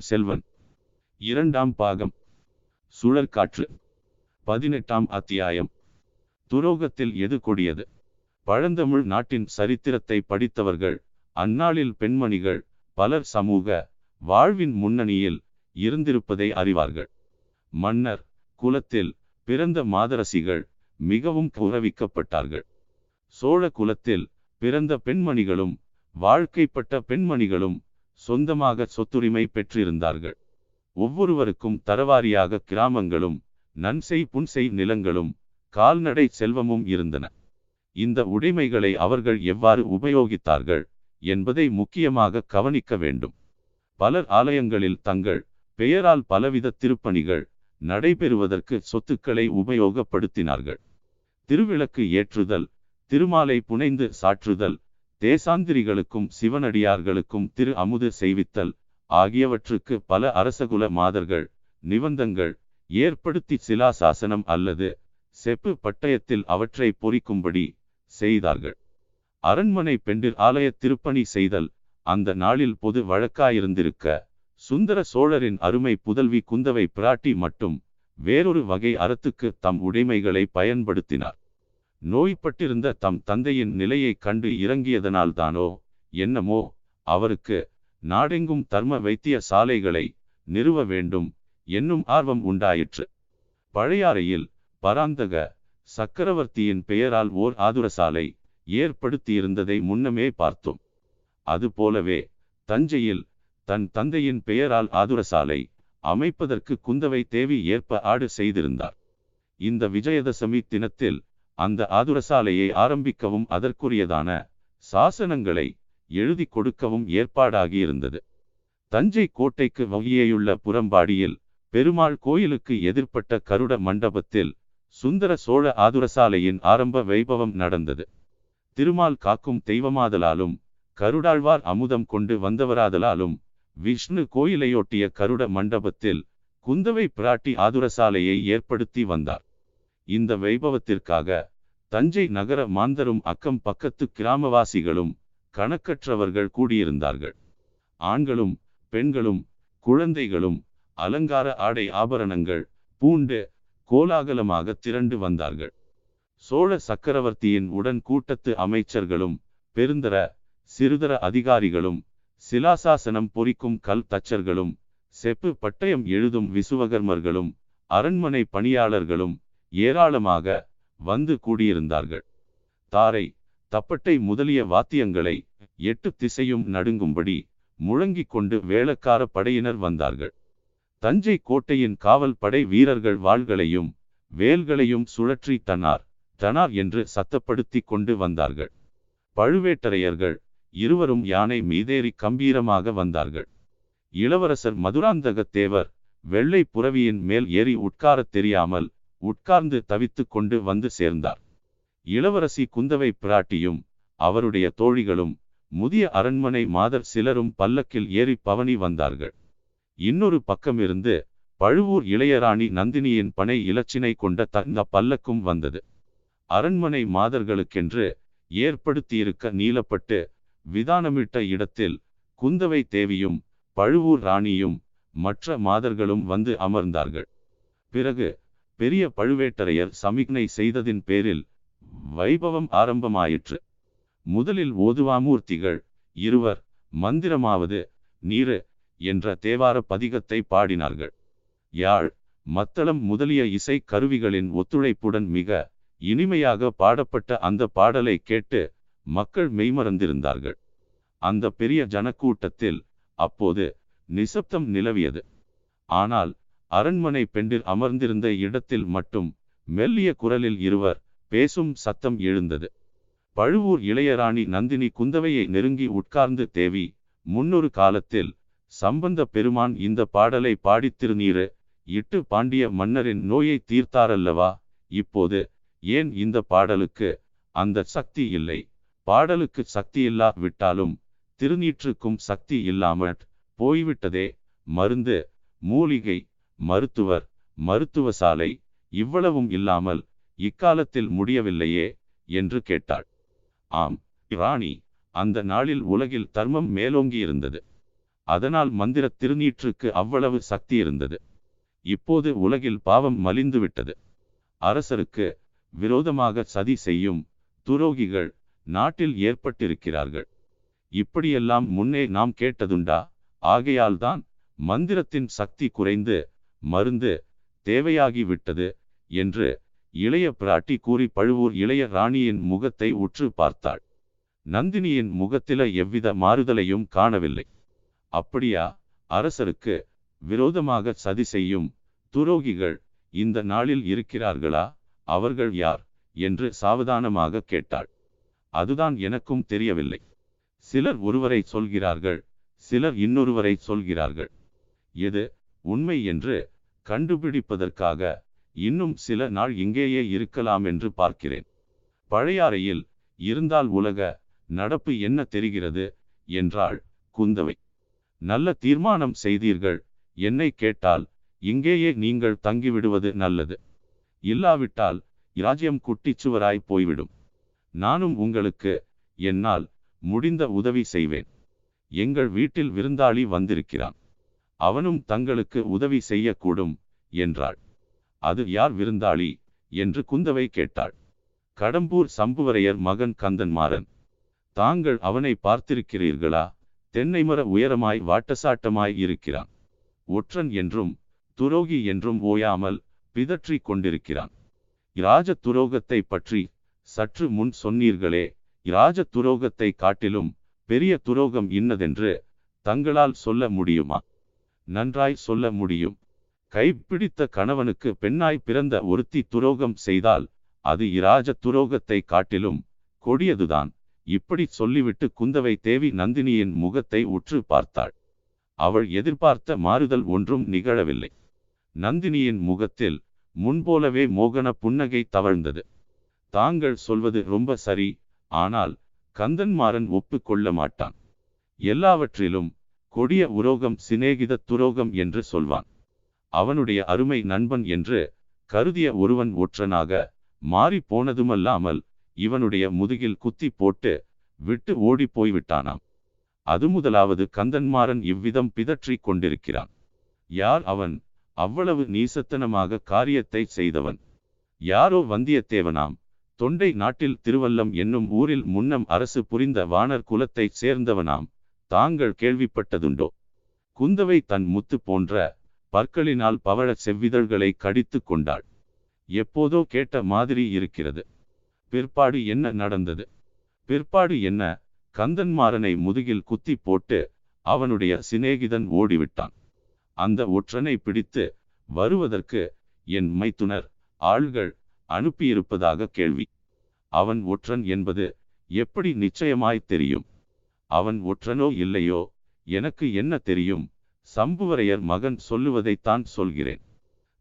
பொன்னியின் செல்வன். இரண்டாம் பாகம். சுழற்காற்று. பதினெட்டாம் அத்தியாயம். துரோகத்தில் எது கொடியது? பழந்தமிழ் நாட்டின் சரித்திரத்தை படித்தவர்கள் அந்நாளில் பெண்மணிகள் பலர் சமூக வாழ்வின் முன்னணியில் இருந்திருப்பதை அறிவார்கள். மன்னர் குலத்தில் பிறந்த மாதரசிகள் மிகவும் கௌரவிக்கப்பட்டார்கள். சோழ குலத்தில் பிறந்த பெண்மணிகளும் வாழ்க்கைப்பட்ட பெண்மணிகளும் சொந்தமாக சொத்துரிமை பெற்றிருந்தார்கள். ஒவ்வொருவருக்கும் தரவாரியாக கிராமங்களும் நன்செய் புன்செய் நிலங்களும் கால்நடை செல்வமும் இருந்தன. இந்த உடைமைகளை அவர்கள் எவ்வாறு உபயோகித்தார்கள் என்பதை முக்கியமாக கவனிக்க வேண்டும். பலர் ஆலயங்களில் தங்கள் பெயரால் பலவித திருப்பணிகள் நடைபெறுவதற்கு சொத்துக்களை உபயோகப்படுத்தினார்கள். திருவிளக்கு ஏற்றுதல் திருமாலை புனைந்து சாற்றுதல் தேசாந்திரிகளுக்கும் சிவனடியார்களுக்கும் திரு அமுது செய்வித்தல் ஆகியவற்றுக்கு பல அரசகுல மாதர்கள் நிபந்தங்கள் ஏற்படுத்தி சிலாசாசனம் அல்லது செப்பு பட்டயத்தில் அவற்றை பொறிக்கும்படி செய்தார்கள். அரண்மனை பெண்டில் ஆலய திருப்பணி செய்தல் அந்த நாளில் பொது வழக்காயிருந்திருக்க சுந்தர சோழரின் அருமை புதல்வி குந்தவை பிராட்டி மட்டும் வேறொரு வகை அறத்துக்கு தம் உடைமைகளை பயன்படுத்தினார். நோய்பட்டிருந்த தம் தந்தையின் நிலையை கண்டு இறங்கியதனால்தானோ என்னமோ அவருக்கு நாடெங்கும் தர்ம வைத்திய சாலைகளை நிறுவ வேண்டும் என்னும் ஆர்வம் உண்டாயிற்று. பழையாறையில் பராந்தக சக்கரவர்த்தியின் பெயரால் ஓர் ஆதுரசாலை ஏற்படுத்தியிருந்ததை முன்னமே பார்த்தோம். அதுபோலவே தஞ்சையில் தன் தந்தையின் பெயரால் ஆதுரசாலை அமைப்பதற்கு குந்தவை தேவி ஏற்ப ஆடு செய்திருந்தார். இந்த விஜயதசமி தினத்தில் அந்த ஆதுரசாலையை ஆரம்பிக்கவும் அதற்குரியதான சாசனங்களை எழுதி கொடுக்கவும் ஏற்பாடாகியிருந்தது. தஞ்சை கோட்டைக்கு வகியேயுள்ள புறம்பாடியில் பெருமாள் கோயிலுக்கு எதிர்ப்பட்ட கருட மண்டபத்தில் சுந்தர சோழ ஆதுரசாலையின் ஆரம்ப வைபவம் நடந்தது. திருமால் காக்கும் தெய்வமாதலாலும் கருடாழ்வார் அமுதம் கொண்டு வந்தவராதலாலும் விஷ்ணு கோயிலையொட்டிய கருட மண்டபத்தில் குந்தவை பிராட்டி ஆதுரசாலையை ஏற்படுத்தி வந்தார். இந்த வைபவத்திற்காக தஞ்சை நகர மாந்தரும் அக்கம் பக்கத்து கிராமவாசிகளும் கணக்கற்றவர்கள் கூடியிருந்தார்கள். ஆண்களும் பெண்களும் குழந்தைகளும் அலங்கார ஆடை ஆபரணங்கள் பூண்டு கோலாகலமாக திரண்டு வந்தார்கள். சோழ சக்கரவர்த்தியின் உடன் கூட்டத்து அமைச்சர்களும் பெருந்தர சிறுதர அதிகாரிகளும் சிலாசாசனம் பொறிக்கும் கல் தச்சர்களும் செப்பு பட்டயம் எழுதும் விசுவகர்மர்களும் அரண்மனை பணியாளர்களும் ஏராளமாக வந்து கூடியிருந்தார்கள். தாரை தப்பட்டை முதலிய வாத்தியங்களை எட்டு திசையும் நடுங்கும்படி முழங்கிக் கொண்டு வேளக்கார படையினர் வந்தார்கள். தஞ்சை கோட்டையின் காவல் படை வீரர்கள் வாள்களையும் வேல்களையும் சுழற்றி தனார் தனார் என்று சத்தப்படுத்தி கொண்டு வந்தார்கள். பழுவேட்டரையர்கள் இருவரும் யானை மீதேறி கம்பீரமாக வந்தார்கள். இளவரசர் மதுராந்தக தேவர் வெள்ளை புறவியின் மேல் ஏறி உட்காரத் தெரியாமல் உட்கார்ந்து தவித்து கொண்டு வந்து சேர்ந்தார். இளவரசி குந்தவை பிராட்டியும் அவருடைய தோழிகளும் முதிய அரண்மனை மாதர் சிலரும் பல்லக்கில் ஏறி பவனி வந்தார்கள். இன்னொரு பக்கமிருந்து பழுவூர் இளையராணி நந்தினியின் பனை இலச்சினை கொண்ட தந்த பல்லக்கும் வந்தது. அரண்மனை மாதர்களுக்கென்று ஏற்படுத்தியிருக்க நீளப்பட்டு விதானமிட்ட இடத்தில் குந்தவை தேவியும் பழுவூர் ராணியும் மற்ற மாதர்களும் வந்து அமர்ந்தார்கள். பிறகு பெரிய பழுவேட்டரையர் சமிக்னை செய்ததின் பேரில் வைபவம் ஆரம்பமாயிற்று. முதலில் ஓதுவாமூர்த்திகள் இருவர் மந்திரமாவது நீரு என்ற தேவார பதிகத்தை பாடினார்கள். யாழ் மத்தளம் முதலிய இசை கருவிகளின் ஒத்துழைப்புடன் மிக இனிமையாக பாடப்பட்ட அந்த பாடலை கேட்டு மக்கள் மெய்மறந்திருந்தார்கள். அந்த பெரிய ஜனக்கூட்டத்தில் அப்போது நிசப்தம் நிலவியது. ஆனால் அரண்மனை பெண்டில் அமர்ந்திருந்த இடத்தில் மட்டும் மெல்லிய குரலில் இருவர் பேசும் சத்தம் எழுந்தது. பழுவூர் இளையராணி நந்தினி குந்தவையை நெருங்கி உட்கார்ந்து தேவி முன்னொரு காலத்தில் சம்பந்த பெருமான் இந்த பாடலை பாடித் திருநீரு இட்டு பாண்டிய மன்னரின் நோயை தீர்த்தாரல்லவா? இப்போது ஏன் இந்த பாடலுக்கு அந்த சக்தி இல்லை? பாடலுக்கு சக்தி இல்லா விட்டாலும் திருநீற்றுக்கும் சக்தி இல்லாமற் போய்விட்டதே மருந்து மூலிகை மருத்துவர் மருத்துவ சாலை இவ்வளவும் இல்லாமல் இக்காலத்தில் முடியவில்லையே என்று கேட்டாள். ஆம் ராணி அந்த நாளில் உலகில் தர்மம் மேலோங்கி இருந்தது. அதனால் மந்திர திருநீற்றுக்கு அவ்வளவு சக்தி இருந்தது. இப்போது உலகில் பாவம் மலிந்துவிட்டது அரசருக்கு விரோதமாக சதி செய்யும் துரோகிகள் நாட்டில் ஏற்பட்டிருக்கிறார்கள். இப்படியெல்லாம் முன்னே நாம் கேட்டதுண்டா? ஆகையால்தான் மந்திரத்தின் சக்தி குறைந்து மருந்து தேவையாகிவிட்டது என்று இளைய பிராட்டி கூறி பழுவூர் இளைய ராணியின் முகத்தை உற்று பார்த்தாள். நந்தினியின் முகத்தில எவ்வித மாறுதலையும் காணவில்லை. அப்படியா அரசருக்கு விரோதமாக சதி செய்யும் துரோகிகள் இந்த நாளில் இருக்கிறார்களா? அவர்கள் யார்? என்று சாவதானமாக கேட்டாள். அதுதான் எனக்கும் தெரியவில்லை. சிலர் ஒருவரை சொல்கிறார்கள் சிலர் இன்னொருவரை சொல்கிறார்கள். எது? உண்மை என்று கண்டுபிடிப்பதற்காக இன்னும் சில நாள் இங்கேயே இருக்கலாம் என்று பார்க்கிறேன். பழையாறையில் இருந்தால் உலக நடப்பு என்ன தெரிகிறது? என்றாள் குந்தவை. நல்ல தீர்மானம் செய்தீர்கள் என்னை கேட்டால் இங்கேயே நீங்கள் தங்கிவிடுவது நல்லது. இல்லாவிட்டால் இராஜ்யம் குட்டிச்சுவராய் போய்விடும். நானும் உங்களுக்கு என்னால் முடிந்த உதவி செய்வேன். எங்கள் வீட்டில் விருந்தாளி வந்திருக்கிறான். அவனும் தங்களுக்கு உதவி செய்யக்கூடும் என்றாள். அது யார் விருந்தாளி? என்று குந்தவை கேட்டாள். கடம்பூர் சம்புவரையர் மகன் கந்தன்மாறன். தாங்கள் அவனை பார்த்திருக்கிறீர்களா? தென்னைமர உயரமாய் வாட்டசாட்டமாய் இருக்கிறான். ஒற்றன் என்றும் துரோகி என்றும் ஓயாமல் பிதற்றிக் கொண்டிருக்கிறான். இராஜ துரோகத்தை பற்றி சற்று முன் சொன்னீர்களே இராஜ துரோகத்தை காட்டிலும் பெரிய துரோகம் இன்னதென்று தங்களால் சொல்ல முடியுமா? நன்றாய் சொல்ல முடியும். கைப்பிடித்த கணவனுக்கு பெண்ணாய் பிறந்த ஒருத்தி துரோகம் செய்தால் அது இராஜ துரோகத்தை காட்டிலும் கொடியதுதான். இப்படி சொல்லிவிட்டு குந்தவை தேவி நந்தினியின் முகத்தை உற்று பார்த்தாள். அவள் எதிர்பார்த்த மாறுதல் ஒன்றும் நிகழவில்லை. நந்தினியின் முகத்தில் முன்போலவே மோகன புன்னகை தவழ்ந்தது. தாங்கள் சொல்வது ரொம்ப சரி ஆனால் கந்தன்மாறன் ஒப்புக்கொள்ள மாட்டான். எல்லாவற்றிலும் கொடிய உரோகம் சிநேகித துரோகம் என்று சொல்வான். அவனுடைய அருமை நண்பன் என்று கருதிய ஒருவன் ஒற்றனாக மாறி போனதுமல்லாமல் இவனுடைய முதுகில் குத்தி போட்டு விட்டு ஓடி போய்விட்டானாம். அது முதலாவது கந்தன்மாறன் இவ்விதம் பிதற்றிக் கொண்டிருக்கிறான். யார் அவன்? அவ்வளவு நீசத்தனமாக காரியத்தை செய்தவன். யாரோ வந்தியத்தேவனாம். தொண்டை நாட்டில் திருவல்லம் என்னும் ஊரில் முன்னம் அரசு புரிந்த வானர் குலத்தைச் சேர்ந்தவனாம். தாங்கள் கேள்விப்பட்டதுண்டோ? குந்தவை தன் முத்து போன்ற பற்களினால் பவழ செவ்விதழ்களை கடித்து கொண்டாள். எப்போதோ கேட்ட மாதிரி இருக்கிறது. பிற்பாடு என்ன நடந்தது? பிற்பாடு என்ன? கந்தன்மாறனை முதுகில் குத்தி போட்டு அவனுடைய சிநேகிதன் ஓடிவிட்டான். அந்த ஒற்றனை பிடித்து வருவதற்கு என் மைத்துனர் ஆள்கள் அனுப்பியிருப்பதாக கேள்வி. அவன் ஒற்றன் என்பது எப்படி நிச்சயமாய் தெரியும்? அவன் ஒற்றனோ இல்லையோ? எனக்கு என்ன தெரியும்? சம்புவரையர் மகன் சொல்லுவதைத்தான் சொல்கிறேன்.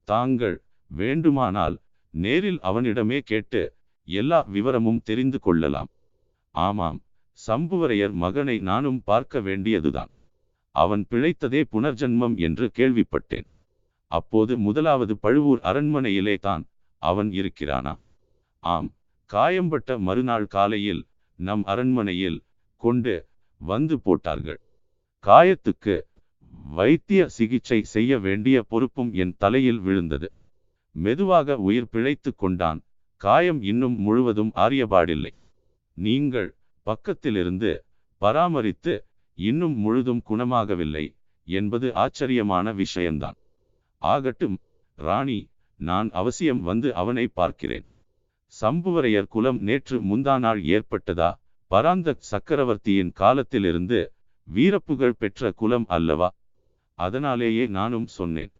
தாங்கள் வேண்டுமானால் நேரில் அவனிடமே கேட்டு எல்லா விவரமும் தெரிந்து கொள்ளலாம். ஆமாம் சம்புவரையர் மகனை நானும் பார்க்க வேண்டியதுதான். அவன் பிழைத்ததே புனர்ஜன்மம் என்று கேள்விப்பட்டேன். அப்போது முதலாவது பழுவூர் அரண்மனையிலே தான் அவன் இருக்கிறானா? ஆம் காயம்பட்ட மறுநாள் காலையில் நம் அரண்மனையில் கொண்டு வந்து போட்டார்கள். காயத்துக்கு வைத்திய சிகிச்சை செய்ய வேண்டிய பொறுப்பும் என் தலையில் விழுந்தது. மெதுவாக உயிர் பிழைத்து கொண்டான். காயம் இன்னும் முழுவதும் ஆரியபாடில்லை. நீங்கள் பக்கத்திலிருந்து பராமரித்து இன்னும் முழுதும் குணமாகவில்லை என்பது ஆச்சரியமான விஷயம்தான். ஆகட்டும் ராணி நான் அவசியம் வந்து அவனை பார்க்கிறேன். சம்புவரையர் குலம் நேற்று முந்தானால் ஏற்பட்டதா? பராந்த சக்கரவர்த்தியின் காலத்திலிருந்து வீரப்புகழ் பெற்ற குலம் அல்லவா? அதனாலேயே நானும் சொன்னேன்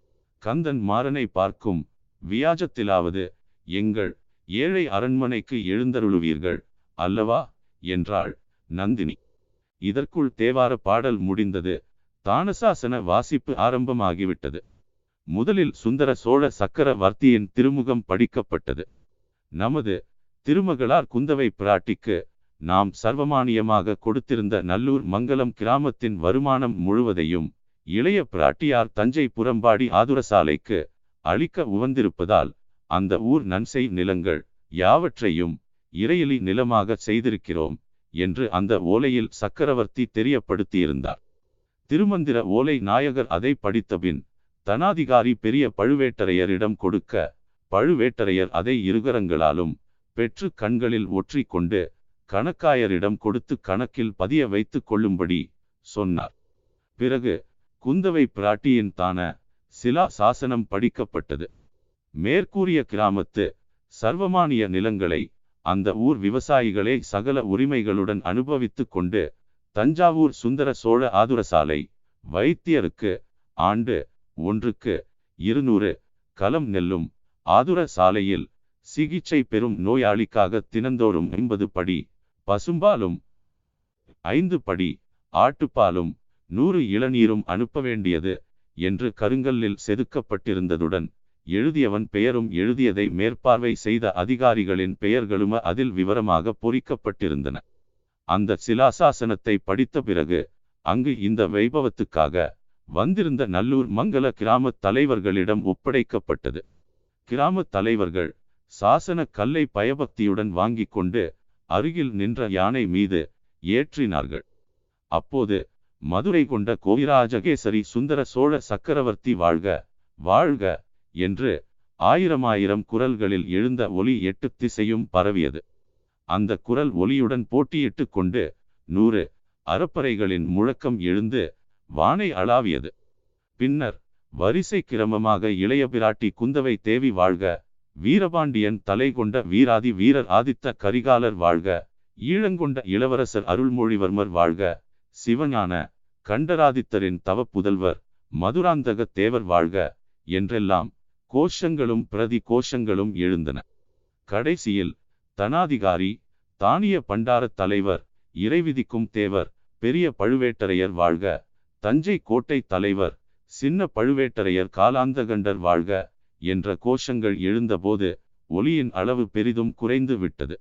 கந்தன் மாறனை பார்க்கும் வியாஜத்திலாவது எங்கள் ஏழை அரண்மனைக்கு எழுந்தருளுவீர்கள் அல்லவா? என்றாள் நந்தினி. இதற்குள் தேவார பாடல் முடிந்தது தானசாசன வாசிப்பு ஆரம்பமாகிவிட்டது. முதலில் சுந்தர சோழ சக்கரவர்த்தியின் திருமுகம் படிக்கப்பட்டது. நமது திருமகளார் குந்தவை பிராட்டிக்கு நாம் சர்வமானியமாக கொடுத்திருந்த நல்லூர் மங்கலம் கிராமத்தின் வருமானம் முழுவதையும் இளைய பிராட்டியார் தஞ்சை புறம்பாடி ஆதுரசாலைக்கு அளிக்க உவந்திருப்பதால் அந்த ஊர் நன்செய் நிலங்கள் யாவற்றையும் இறையிலி நிலமாக செய்திருக்கிறோம் என்று அந்த ஓலையில் சக்கரவர்த்தி தெரியப்படுத்தியிருந்தார். திருமந்திர ஓலை நாயகர் அதை படித்தபின் தனாதிகாரி பெரிய பழுவேட்டரையரிடம் கொடுக்க பழுவேட்டரையர் அதை இருகரங்களாலும் பெற்று கண்களில் ஒற்றி கொண்டு கணக்காயரிடம் கொடுத்து கணக்கில் பதிய வைத்து கொள்ளும்படி சொன்னார். பிறகு குந்தவை பிராட்டியின் தான சிலா சாசனம் படிக்கப்பட்டது. மேற்கூறிய கிராமத்து சர்வமானிய நிலங்களை அந்த ஊர் விவசாயிகளே சகல உரிமைகளுடன் அனுபவித்துக் கொண்டு தஞ்சாவூர் சுந்தர சோழ ஆதுரசாலை வைத்தியருக்கு ஆண்டு ஒன்றுக்கு இருநூறு கலம் நெல்லும் ஆதுர சாலையில் சிகிச்சை பெறும் நோயாளிக்காக தினந்தோறும் ஐம்பது படி பசும்பாலும் ஐந்து படி ஆட்டுப்பாலும் நூறு இளநீரும் அனுப்ப வேண்டியது என்று கருங்கல்லில் செதுக்கப்பட்டிருந்ததுடன் எழுதியவன் பெயரும் எழுதியதை மேற்பார்வை செய்த அதிகாரிகளின் பெயர்களும் அதில் விவரமாக பொறிக்கப்பட்டிருந்தன. அந்த சிலாசாசனத்தை படித்த பிறகு அங்கு இந்த வைபவத்துக்காக வந்திருந்த நல்லூர் மங்கள கிராம தலைவர்களிடம் ஒப்படைக்கப்பட்டது. கிராம தலைவர்கள் சாசன கல்லை பயபக்தியுடன் வாங்கி கொண்டு அருகில் நின்ற யானை மீது ஏற்றினார்கள். அப்போது மதுரை கொண்ட கோவிராஜகேசரி சுந்தர சோழ சக்கரவர்த்தி வாழ்க வாழ்க என்று ஆயிரமாயிரம் குரல்களில் எழுந்த ஒலி எட்டு திசையும் பரவியது. அந்த குரல் ஒலியுடன் போட்டியிட்டு கொண்டு நூறு அறப்பறைகளின் முழக்கம் எழுந்து வானை அளாவியது. பின்னர் வரிசை கிரமமாக இளைய பிராட்டி குந்தவை தேவி வாழ்க வீரபாண்டியன் தலை கொண்ட வீராதி வீரர் ஆதித்த கரிகாலர் வாழ்க ஈழங்கொண்ட இளவரசர் அருள்மொழிவர்மர் வாழ்க சிவஞான கண்டராதித்தரின் தவ புதல்வர் மதுராந்தக தேவர் வாழ்க என்றெல்லாம் கோஷங்களும் பிரதி கோஷங்களும் எழுந்தன. கடைசியில் தனாதிகாரி தானிய பண்டார தலைவர் இறைவிதிக்கும் தேவர் பெரிய பழுவேட்டரையர் வாழ்க தஞ்சை கோட்டை தலைவர் சின்ன பழுவேட்டரையர் காலாந்தகண்டர் வாழ்க என்ற கோஷங்கள் எழுந்தபோது ஒலியின் அளவு பெரிதும் குறைந்து விட்டது.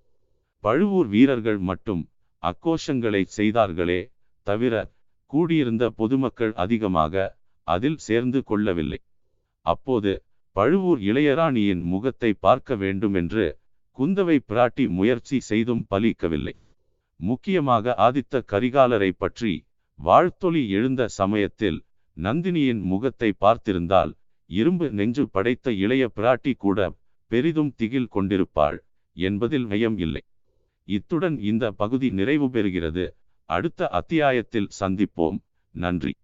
பழுவூர் வீரர்கள் மட்டும் அக்கோஷங்களை செய்தார்களே தவிர கூடியிருந்த பொதுமக்கள் அதிகமாக அதில் சேர்ந்து கொள்ளவில்லை. அப்போது பழுவூர் இளையராணியின் முகத்தை பார்க்க வேண்டுமென்று குந்தவை பிராட்டி முயற்சி செய்தும் பலிக்கவில்லை. முக்கியமாக ஆதித்த கரிகாலரை பற்றி வாழ்த்தொலி எழுந்த சமயத்தில் நந்தினியின் முகத்தை பார்த்திருந்தால் இரும்பு நெஞ்சு படைத்த இளைய பிராட்டி கூட பெரிதும் திகில் கொண்டிருப்பாள் என்பதில் நயம் இல்லை. இத்துடன் இந்த பகுதி நிறைவு பெறுகிறது. அடுத்த அத்தியாயத்தில் சந்திப்போம். நன்றி.